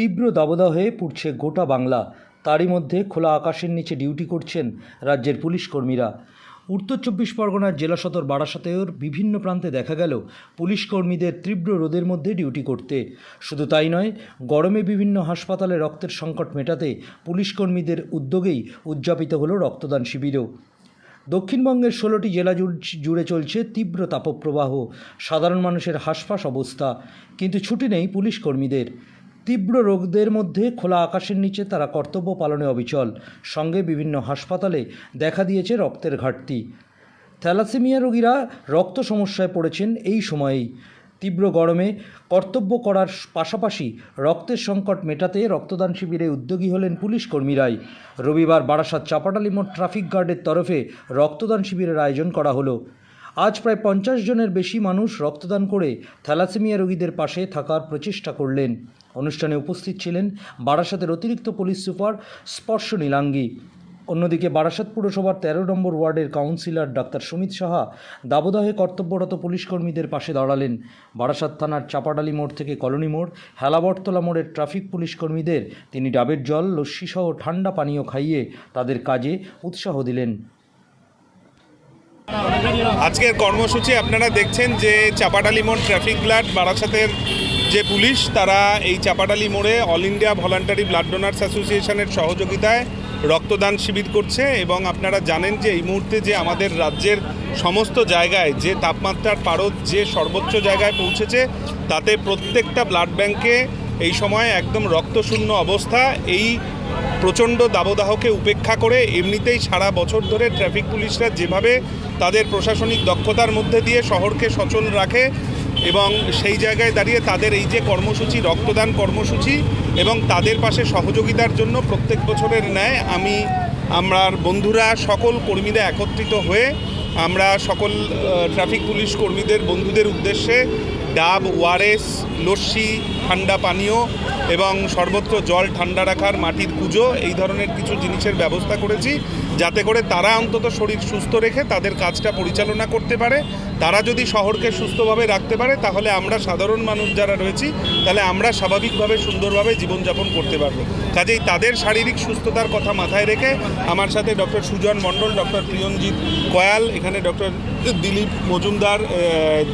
তীব্র দাবদাহে পুড়ছে গোটা বাংলা। তারই মধ্যে খোলা আকাশের নিচে ডিউটি করছেন রাজ্যের পুলিশ কর্মীরা। উত্তর চব্বিশ পরগনার জেলা সদর বারাসাতের বিভিন্ন প্রান্তে দেখা গেল পুলিশ কর্মীদের তীব্র রোদের মধ্যে ডিউটি করতে। শুধু তাই নয়, গরমে বিভিন্ন হাসপাতালে রক্তের সংকট মেটাতে পুলিশ কর্মীদের উদ্যোগেই উদযাপিত হলো রক্তদান শিবিরও। দক্ষিণবঙ্গের ষোলোটি জেলা জুড়- চলছে তীব্র তাপপ্রবাহ, সাধারণ মানুষের হাসফাস অবস্থা। কিন্তু ছুটি নেই পুলিশ কর্মীদের। তীব্র রোগদের মধ্যে খোলা আকাশের নিচে তারা কর্তব্য পালনে অবিচল। সঙ্গে বিভিন্ন হাসপাতালে দেখা দিয়েছে রক্তের ঘাটতি। থ্যালাসেমিয়া রোগীরা রক্ত সমস্যায় পড়েছেন এই সময়েই। তীব্র গরমে কর্তব্য করার পাশাপাশি রক্তের সংকট মেটাতে রক্তদান শিবিরে উদ্যোগী হলেন পুলিশ কর্মীরাই। রবিবার বারাসাত চাপাটালি মোড় ট্রাফিক গার্ডের তরফে রক্তদান শিবিরের আয়োজন করা হলো। আজ প্রায় পঞ্চাশ জনের বেশি মানুষ রক্তদান করে থ্যালাসেমিয়া রোগীদের পাশে থাকার প্রচেষ্টা করলেন। অনুষ্ঠানে উপস্থিত ছিলেন বারাসাতের অতিরিক্ত পুলিশ সুপার স্পর্শ নীলাঙ্গী। অন্যদিকে বারাসাত পুরসভার তেরো নম্বর ওয়ার্ডের কাউন্সিলর ডাক্তার সুমিত সাহা দাবদাহে কর্তব্যরত পুলিশকর্মীদের পাশে দাঁড়ালেন। বারাসাত থানার চাপাডালি মোড় থেকে কলোনি মোড় হেলাবরতলা মোড়ের ট্রাফিক পুলিশকর্মীদের তিনি ডাবের জল লস্যিসহ ঠান্ডা পানীয় খাইয়ে তাদের কাজে উৎসাহ দিলেন। আজকের কর্মসূচি, আপনারা দেখছেন যে চাপাডালি মোড় ট্রাফিক ব্লাড, বারাসাতের যে পুলিশ, তারা এই চাপাডালি মোড়ে all India voluntary blood donors অ্যাসোসিয়েশনের সহযোগিতায় রক্তদান শিবির করছে এবং আপনারা জানেন যে এই মুহূর্তে যে আমাদের রাজ্যের সমস্ত জায়গায় যে তাপমাত্রার পারদ যে সর্বোচ্চ জায়গায় পৌঁছেছে, তাতে প্রত্যেকটা ব্লাড ব্যাংকে এই সময় একদম রক্তশূন্য অবস্থা। এই প্রচণ্ড দাবদাহকে উপেক্ষা করে এমনিতেই সারা বছর ধরে ট্রাফিক পুলিশরা যেভাবে তাদের প্রশাসনিক দক্ষতার মধ্যে দিয়ে শহরকে সচল রাখে এবং সেই জায়গায় দাঁড়িয়ে তাদের এই যে কর্মসূচি, রক্তদান কর্মসূচি এবং তাদের পাশে সহযোগিতার জন্য প্রত্যেক বছরের ন্যায় আমি আমার বন্ধুরা সকল কর্মীরা একত্রিত হয়ে আমরা সকল ট্রাফিক পুলিশ কর্মীদের, বন্ধুদের উদ্দেশ্যে ডাব, ওয়ারেস, লস্যি, ঠান্ডা পানীয় এবং সর্বত্র জল ঠান্ডা রাখার মাটির পুজো এই ধরনের কিছু জিনিসের ব্যবস্থা করেছি যাতে করে তারা অন্তত শরীর সুস্থ রেখে তাদের কাজটা পরিচালনা করতে পারে। তারা যদি শহরকে সুস্থভাবে রাখতে পারে, তাহলে আমরা সাধারণ মানুষ যারা রয়েছি, তাহলে আমরা স্বাভাবিকভাবে সুন্দরভাবে জীবনযাপন করতে পারব। কাজেই তাদের শারীরিক সুস্থতার কথা মাথায় রেখে আমার সাথে ডক্টর সুজন মণ্ডল, ডক্টর প্রিয়ঞ্জিৎ কয়াল, এখানে doctor Dilip Majumdar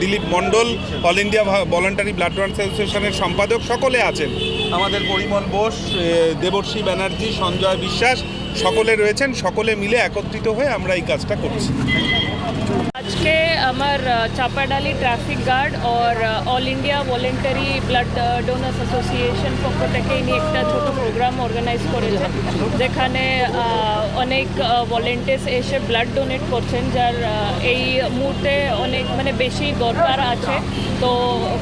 Dilip Mondal, all India voluntary blood donors অ্যাসোসিয়েশনের সম্পাদক সকলে আছেন। আমাদের পরিমল বোস দেবর্ষী ব্যানার্জি সঞ্জয় বিশ্বাস সকলে রয়েছেন সকলে মিলে একত্রিত হয়ে আমরা এই কাজটা করছি। আজকে আমার চাপাডালি ট্রাফিক গার্ড और all India voluntary blood donors association পক্ষ থেকে ইনি একটা ছোট প্রোগ্রাম অর্গানাইজ করেছে যেখানে অনেক ভলেন্টিয়ার্স এসে ব্লাড ডোনেট করছেন, যার এই মুহূর্তে অনেক মানে বেশি দরকার আছে। তো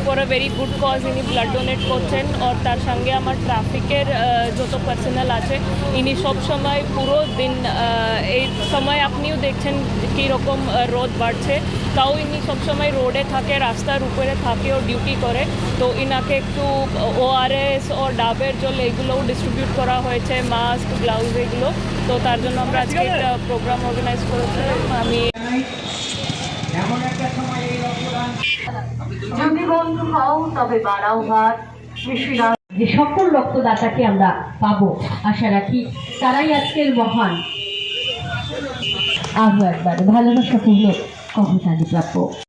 for a very good cause ইনি ব্লাড ডোনেট করছেন, আর তার সঙ্গে আমার ট্রাফিকের যত পার্সোনাল আছে, ইনি সব সময় পুরো দিন এই সময় আপনিও দেখছেন কীরকম রোদ বাড়ছে। তাও ইনি সবসময় রোডে থাকে, রাস্তার উপরে থাকে ও ডিউটি করে। তো ইনাকে একটু ওআরএস ও ডাবের জল এগুলোও ডিস্ট্রিবিউট করা হয়েছে মাস্ক গ্লাউজ এগুলো। তো তার জন্য আমরা আজকে একটা প্রোগ্রাম অর্গানাইজ করেছিলাম আমি যদি বন্ধু হও, তবে বাড়াও হাত যে সকল রক্তদাতাকে আমরা পাবো, আশা রাখি তারাই আজকের মহান। আরও একবার ভালোবাসাপূর্ণ কবতালি প্রাপ্য।